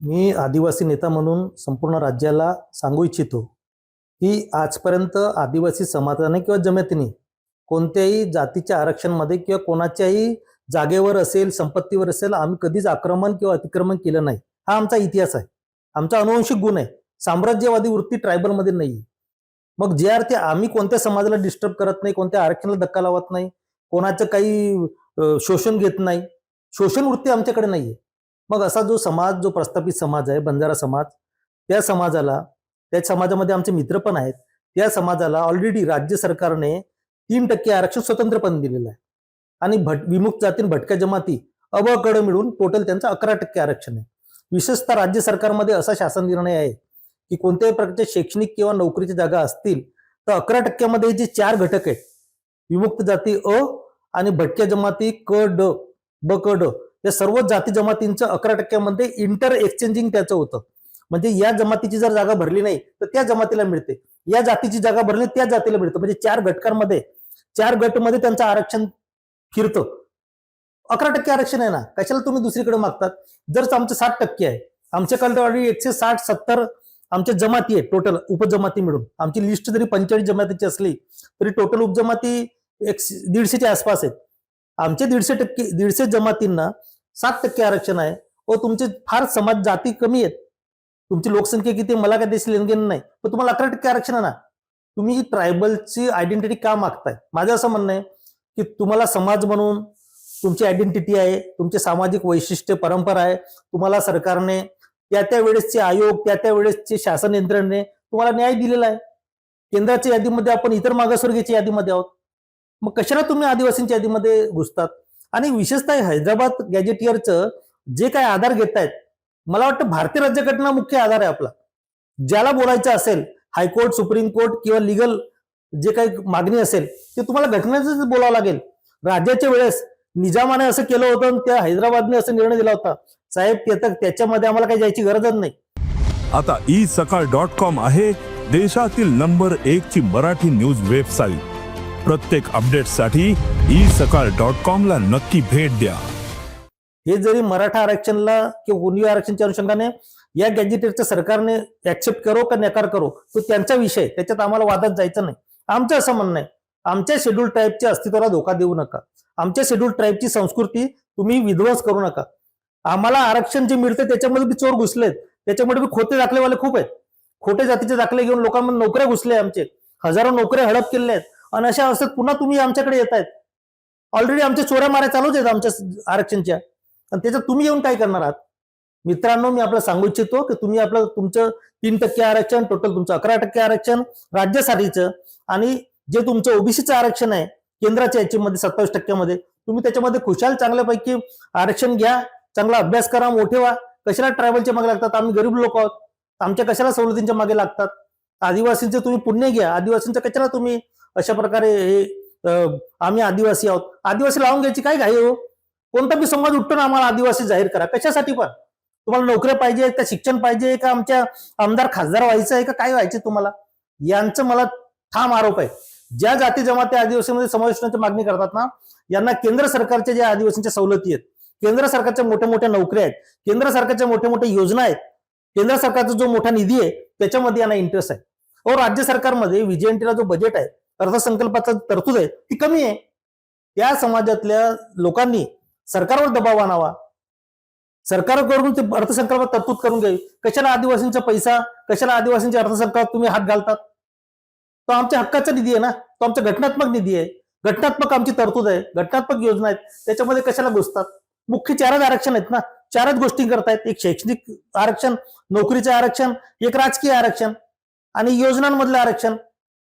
मी आदिवासी नेता म्हणून संपूर्ण राज्याला सांगू इच्छितो की आजपर्यंत आदिवासी समाजाने किंवा जमातीने कोणत्याही जातीच्या आरक्षणमध्ये किंवा कोणाच्याही जागेवर असेल संपत्तीवर असेल आम्ही कधीच आक्रमण किंवा अतिक्रमण केलं नाही. हा आमचा इतिहास आहे. आमचा अनुवंशिक गुण आहे. साम्राज्यवादी वृत्ती ट्रायबलमध्ये नाही मग जे आर ते आम्ही कोणत्या समाजाला डिस्टर्ब करत नाही कोणत्या आरक्षणाला धक्का लावत नाही कोणाचं काही शोषण घेत नाही शोषण वृत्ती आमच्याकडे नाहीये. मग असा जो समाज जो प्रस्थापित समाज आहे बंजारा समाज त्या समाजाला त्या समाजामध्ये आमचे मित्र पण आहेत त्या समाजाला ऑलरेडी राज्य सरकारने तीन टक्के आरक्षण स्वतंत्रपण दिलेलं आहे. आणि भट विमुक्त जाती आणि भटक्या जमाती अ मिळून टोटल त्यांचं अकरा टक्के आरक्षण आहे. विशेषतः राज्य सरकारमध्ये असा शासन निर्णय आहे की कोणत्याही प्रकारच्या शैक्षणिक किंवा नोकरीच्या जागा असतील तर अकरा टक्क्यामध्ये जे चार घटक आहेत विमुक्त जाती अ आणि भटक्या जमाती क ड ब क ड या सर्व जाती जमातींचं अकरा टक्क्यामध्ये इंटर एक्सचेंजिंग त्याचं होतं. म्हणजे या जमातीची जर जागा भरली नाही तर त्या जमातीला मिळते. या जातीची जागा भरली त्या जातीला मिळतं. म्हणजे चार घटकांमध्ये चार गटमध्ये त्यांचं आरक्षण फिरतं. अकरा टक्के आरक्षण आहे ना? कशाला तुम्ही दुसरीकडे मागतात? जर आमचं साठ टक्के आहे आमच्याकडे ऑलरेडी एकशे साठ सत्तर आमच्या जमाती आहे टोटल उपजमाती मिळून. आमची लिस्ट जरी पंचेचाळीस जमातीची असली तरी टोटल उपजमाती एक दीडशेच्या आसपास आहेत. आमचे दीडशे टक्के दीडशे जमातींना सात टक्के आरक्षण आहे. व तुमचे फार समाज जाती कमी आहेत. तुमची लोकसंख्या किती मला काय देशील लेनदेन नाही. पण तुम्हाला अकरा टक्के आरक्षण आहे ना. तुम्ही ही ट्रायबलची आयडेंटिटी का मागताय? माझं असं म्हणणं आहे की तुम्हाला समाज म्हणून तुमची आयडेंटिटी आहे तुमचे सामाजिक वैशिष्ट्य परंपरा आहे. तुम्हाला सरकारने त्या त्या वेळेसचे आयोग त्या त्या वेळेसचे शासन यंत्रणेने तुम्हाला न्याय दिलेला आहे. केंद्राच्या यादीमध्ये आपण इतर मागासवर्गीयच्या यादीमध्ये आहोत. मग कशाला तुम्ही आदिवासींच्या यादीमध्ये घुसतात? आणि विशेषतः हैदराबाद गॅजेटियरचं जे काय आधार घेत आहेत मला वाटतं भारतीय राज्यघटना मुख्य आधार आहे आपला. ज्याला बोलायचं असेल हायकोर्ट सुप्रीम कोर्ट किंवा लिगल जे काही मागणी असेल ते तुम्हाला घटनेच बोलावं लागेल. राज्याच्या वेळेस निजामाने असं केलं होतं त्या हैदराबादने असं निर्णय दिला होता. साहेब त्यात त्याच्यामध्ये आम्हाला काही जायची गरजच नाही. आता ई सकाळ डॉट कॉम आहे देशातील नंबर एक ची मराठी न्यूज वेबसाईट. प्रत्येक अपडेटसाठी ई सकाळ डॉट कॉम ला नक्की भेट द्या. हे जरी मराठा आरक्षणला किंवा कोणी आरक्षणच्या अनुषंगाने या गॅजेटेडच्या सरकारने ऍक्सेप्ट करो का नकार करो तो त्यांचा विषय त्याच्यात आम्हाला वादात जायचं नाही. आमचं असं म्हणणं आहे आमच्या शेड्यूल ट्राईबच्या अस्तित्वाला धोका देऊ नका. आमच्या शेड्यूल ट्राईबची संस्कृती तुम्ही विध्वंस करू नका. आम्हाला आरक्षण जे मिळतं त्याच्यामध्ये बी चोर घुसलेत त्याच्यामध्ये बी खोटे दाखलेवाले खूप आहेत. खोटे जातीचे दाखले घेऊन लोकांमध्ये नोकऱ्या घुसले आमचे. हजारो नोकऱ्या हडप केल्या आहेत. आणि अशा अवस्थेत पुन्हा तुम्ही आमच्याकडे येत आहेत ऑलरेडी आमच्या चोऱ्या माऱ्या चालूच आहेत आमच्या आरक्षणच्या. आणि त्याच्यात तुम्ही येऊन काय करणार आहात? मित्रांनो मी आपलं सांगू इच्छितो की तुम्ही आपलं तुमचं तीन टक्के आरक्षण टोटल तुमचं अकरा टक्के आरक्षण राज्यासाठीचं आणि जे तुमचं ओबीसीचं आरक्षण आहे केंद्राच्या याच्यामध्ये सत्तावीस टक्क्यामध्ये तुम्ही त्याच्यामध्ये खुशाल चांगल्यापैकी आरक्षण घ्या चांगला अभ्यास करा मोठे व्हा. कशाला ट्रायबलच्या मागे लागतात? आम्ही गरीब लोक आहोत. आमच्या कशाला सवलतींच्या मागे लागतात? आदिवासींचे तुम्ही पुण्य घ्या. आदिवासींच्या कशाला तुम्ही अशा प्रकारे हे आम्ही आदिवासी आहोत. आदिवासी लावून घ्यायची काय घाई हो? कोणता बी समाज उठतो ना आम्हाला आदिवासी जाहीर करा. कशासाठी पण? तुम्हाला नोकऱ्या पाहिजे का शिक्षण पाहिजे का आमच्या आमदार खासदार व्हायचं आहे का काय व्हायचं तुम्हाला? यांचं मला ठाम आरोप आहे. ज्या जाती जमाती आदिवासीमध्ये समावेशनाची मागणी करतात ना यांना केंद्र सरकारच्या ज्या आदिवासींच्या सवलती आहेत केंद्र सरकारच्या मोठ्या मोठ्या नोकऱ्या आहेत केंद्र सरकारच्या मोठ्या मोठ्या योजना आहेत केंद्र सरकारचा जो मोठा निधी आहे त्याच्यामध्ये यांना इंटरेस्ट आहे. और राज्य सरकारमध्ये विजयंतीला जो बजेट आहे अर्थसंकल्पाचा तरतूद आहे ती कमी आहे. त्या समाजातल्या लोकांनी सरकारवर दबाव आणावा. सरकारकडून ते अर्थसंकल्पात तरतूद करून घ्यावी. कशाला आदिवासींचा पैसा कशाला आदिवासींच्या अर्थसंकल्पात तुम्ही हात घालतात? तो आमच्या हक्काचा निधी आहे ना? तो आमचा घटनात्मक निधी आहे. घटनात्मक आमची तरतूद आहे. घटनात्मक योजना आहेत. त्याच्यामध्ये कशाला घुसतात? मुख्य चारच आरक्षण आहेत ना? चारच गोष्टी करतायत. एक शैक्षणिक आरक्षण नोकरीचं आरक्षण एक राजकीय आरक्षण आणि योजनांमधलं आरक्षण.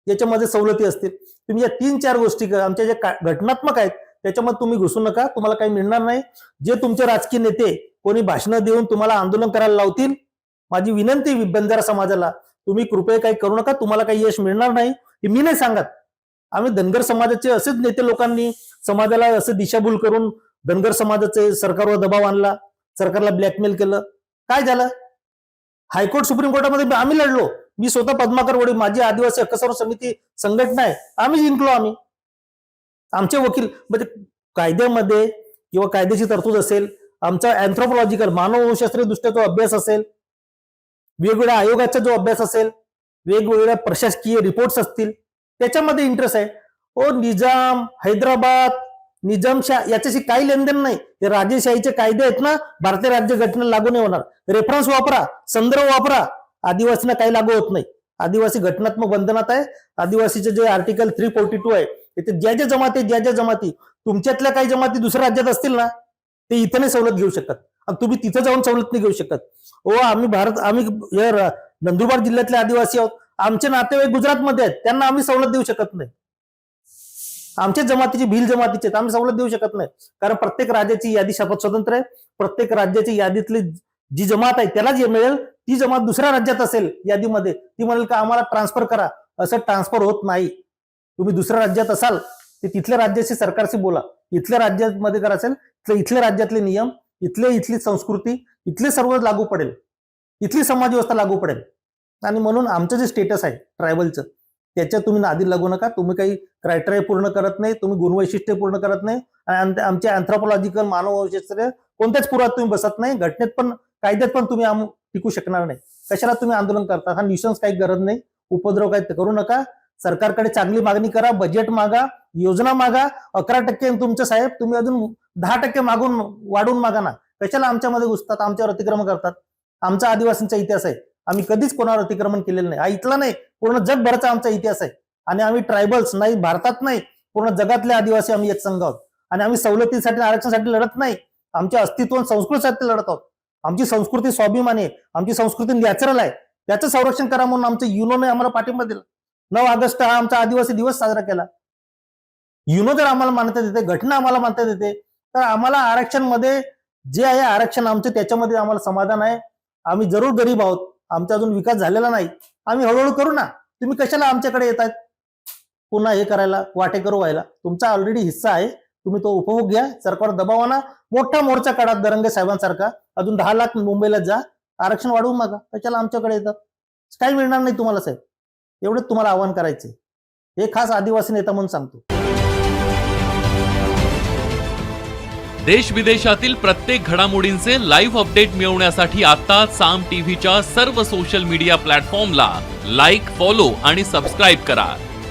याच्यामध्ये सवलती असतील. तुम्ही या तीन चार गोष्टी आमच्या ज्या का- घटनात्मक आहेत त्याच्यामध्ये तुम्ही घुसू नका. तुम्हाला काही मिळणार नाही. जे तुमचे राजकीय नेते कोणी भाषणं देऊन तुम्हाला आंदोलन करायला लावतील माझी विनंती बंजारा समाजाला तुम्ही कृपया काही करू नका. तुम्हाला काही यश मिळणार नाही हे मी नाही सांगत. आम्ही धनगर समाजाचे असेच नेते लोकांनी समाजाला असं दिशाभूल करून धनगर समाजाचे सरकारवर दबाव आणला सरकारला ब्लॅकमेल केलं. काय झालं? हायकोर्ट सुप्रीम कोर्टामध्ये आम्ही लढलो. मी स्वतः पद्माकर वडील माझी आदिवासी हक्क समिती संघटना आहे. आम्ही जिंकलो आम्ही. आमचे वकील म्हणजे कायद्यामध्ये किंवा कायद्याची तरतूद असेल आमचा अँथ्रोपॉलॉजिकल मानवशास्त्रीय दृष्ट्या जो अभ्यास असेल वेगवेगळ्या आयोगाचा जो अभ्यास असेल वेगवेगळ्या प्रशासकीय रिपोर्ट्स असतील त्याच्यामध्ये इंटरेस्ट आहे. ओ निजाम हैदराबाद निजामशाह याच्याशी काही लेनदेन नाही. हे राजेशाहीचे कायदे आहेत ना भारतीय राज्य घटनेला लागू नाही होणार. रेफरन्स वापरा संदर्भ वापरा. आदिवासींना काही लागू होत नाही. आदिवासी घटनात्मक बंधनात आहे. आदिवासीचे जे आर्टिकल थ्री फोर्टी टू आहे इथे ज्या ज्या जमाती ज्या ज्या जमाती तुमच्यातल्या काही जमाती दुसऱ्या राज्यात असतील ना ते इथं नाही सवलत घेऊ शकत आणि तुम्ही तिथं जाऊन सवलत नाही घेऊ शकत. ओ आम्ही भारत आम्ही नंदुरबार जिल्ह्यातले आदिवासी आहोत. आमचे नातेवाईक गुजरातमध्ये आहेत. त्यांना आम्ही सवलत देऊ शकत नाही. आमच्या जमातीची भील जमातीचे आहेत, आम्ही सवलत देऊ शकत नाही. कारण प्रत्येक राज्याची यादी शपथ स्वतंत्र आहे. प्रत्येक राज्याची यादीतली जी जमात आहे त्याला जे मिळेल. ती जमात दुसऱ्या राज्यात असेल यादीमध्ये ती म्हणेल का आम्हाला ट्रान्सफर करा. असं ट्रान्सफर होत नाही. तुम्ही दुसऱ्या राज्यात असाल ते तिथल्या राज्याशी सरकारशी बोला. इथल्या राज्यामध्ये करा असेल तर इथल्या राज्यातले नियम इथले इथली संस्कृती इथले सर्व लागू पडेल. इथली समाज व्यवस्था लागू पडेल. आणि म्हणून आमचं जे स्टेटस आहे ट्रायबलचं त्याच्यात तुम्ही नादी लागू नका. तुम्ही काही क्रायटेरिया पूर्ण करत नाही तुम्ही गुणवैशिष्ट्य पूर्ण करत नाही. आणि आमचे अँथ्रोपॉलॉजिकल मानववैशिष्ट्य कोणत्याच पुरात तुम्ही बसत नाही. घटनेत पण कायद्यात पण तुम्ही टिकू शकणार नाही. कशाला तुम्ही आंदोलन करता? हा निशंस काही गरज नाही. उपद्रव काही करू नका. सरकारकडे चांगली मागणी करा बजेट मागा योजना मागा. अकरा टक्के तुमचं साहेब तुम्ही अजून दहा टक्के मागून वाढवून मागा ना. कशाला आमच्यामध्ये घुसतात आमच्यावर अतिक्रमण करतात? आमचा आदिवासींचा इतिहास आहे. आम्ही कधीच कोणावर अतिक्रमण केलेलं नाही. हा इथला नाही. पूर्ण जगभराचा आमचा इतिहास आहे. आणि आम्ही ट्रायबल्स नाही भारतात नाही. पूर्ण जगातले आदिवासी आम्ही एक संघ आहोत. आणि आम्ही सवलतीसाठी आरक्षणासाठी लढत नाही. आमच्या अस्तित्व संस्कृतीसाठी लढत आहोत. आमची संस्कृती स्वाभिमान आहे. आमची संस्कृती नॅचरल आहे. त्याचं संरक्षण करा म्हणून आमचं युनोने आम्हाला पाठिंबा दिला. नऊ ऑगस्ट हा आमचा आदिवासी दिवस साजरा केला. युनो जर आम्हाला मानता देते घटना आम्हाला मानता देते तर आम्हाला आरक्षणमध्ये जे आहे आरक्षण आमचं त्याच्यामध्ये आम्हाला समाधान आहे. आम्ही जरूर गरीब आहोत. आमचा अजून विकास झालेला नाही. आम्ही हळूहळू करू ना. तुम्ही कशाला आमच्याकडे येतात पुन्हा हे करायला वाटेकरू व्हायला. तुमचा ऑलरेडी हिस्सा आहे. तुम्ही तो उपभोग घ्या. सरकार दबाव आणा. मोठा मोर्चा काढा दरंगे साहेबांसारखा. अजून दहा लाख मुंबईला जा. आरक्षण वाढवून मागा कशाला आमच्याकडे येतं? काही मिळणार नाही तुम्हाला साहेब? एवढंच तुम्हाला आव्हान करायचे हे खास आदिवासी नेता म्हणून सांगतो. देश विदेशातील प्रत्येक घडामोडींचे लाईव्ह अपडेट मिळवण्यासाठी आता साम टीव्हीच्या सर्व सोशल मीडिया प्लॅटफॉर्मला लाईक फॉलो आणि सबस्क्राईब करा.